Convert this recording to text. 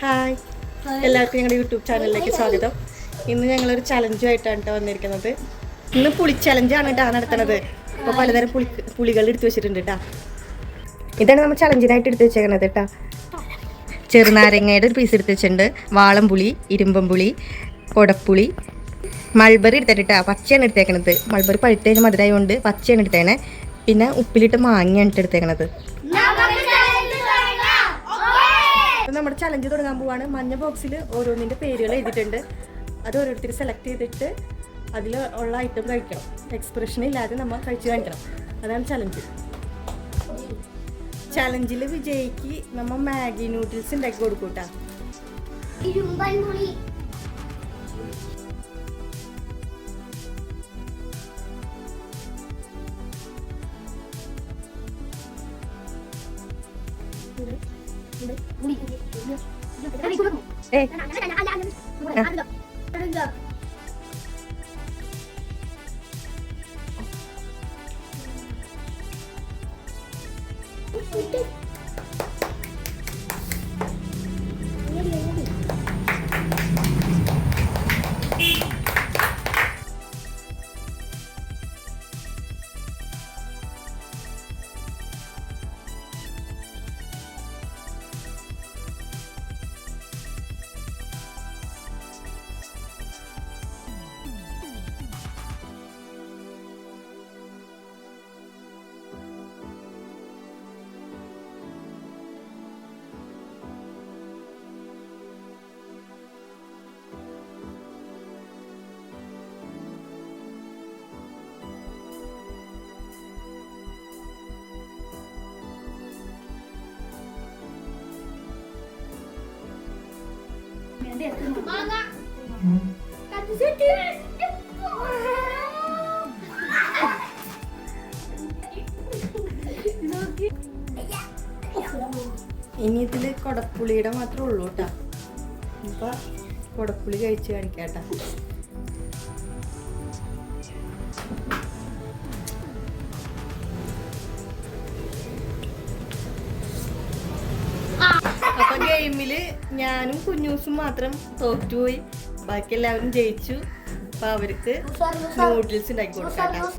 Hi. എല്ലാവർക്കും ഞങ്ങളുടെ YouTube ചാനലിലേക്ക് സ്വാഗതം. ഇന്ന് ഞങ്ങളൊരു ചലഞ്ചുമായിട്ടാണ് കേട്ടോ വന്നിരിക്കുന്നത്. ഇന്ന് പുളി ചലഞ്ചാണ് കേട്ടോ നടത്തുന്നത് അപ്പോൾ പലതരം പുളി പുളികൾ എടുത്തു വെച്ചിട്ടുണ്ട് കേട്ടോ ഇതാണ് നമ്മൾ ചലഞ്ചിനായിട്ട് എടുത്തു വെച്ചേക്കുന്നത് കേട്ടോ ചെറുനാരങ്ങയുടെ ഒരു പീസ് എടുത്ത് വെച്ചിട്ടുണ്ട്. വാളംപുളി ഇരുമ്പംപുളി കൊടപ്പുളി മൾബറി എടുത്തിട്ടാ പച്ചയാണ് എടുത്തേക്കണത്. മൾബറി പഴുത്തേന് മധുരമായതുകൊണ്ട് പച്ചയാണ് എടുത്തേക്കണേ. പിന്നെ ഉപ്പിലിട്ട് മാങ്ങയാണ് ഇട്ട് എടുത്തേക്കണത്. നമ്മുടെ ചലഞ്ച് തുടങ്ങാൻ പോവാണ്. മഞ്ഞ ബോക്സിൽ ഓരോന്നിന്റെ പേരുകൾ എഴുതിയിട്ടുണ്ട്. അത് ഓരോരുത്തർ സെലക്ട് ചെയ്തിട്ട് അതിൽ ഉള്ള ഐറ്റം കഴിക്കണം. എക്സ്പ്രഷൻ ഇല്ലാതെ നമ്മൾ കഴിച്ചു കാണിക്കണം. അതാണ് ചലഞ്ച് ചലഞ്ചിൽ വിജയിക്ക് നമ്മൾ മാഗി നൂഡിൽസ് ഉണ്ടാക്കി കൊടുക്കൂട്ടാ. 你们努力学习，努力用，用给他们一个。哎，那那咱们大家按压，按压，按压，按压，按压。ഇനി ഇതിൽ കൊടപ്പുളിയുടെ മാത്രമേ ഉള്ളൂ കേട്ടാ കൊടപ്പുളി കഴിച്ചു കാണിക്കാട്ടാ. അപ്പൊ ഞാനും കുഞ്ഞൂസും മാത്രം തോറ്റുപോയി ബാക്കി എല്ലാവരും ജയിച്ചു അപ്പൊ അവർക്ക് നൂഡിൽസ് ഉണ്ടാക്കി കൊടുക്കാം.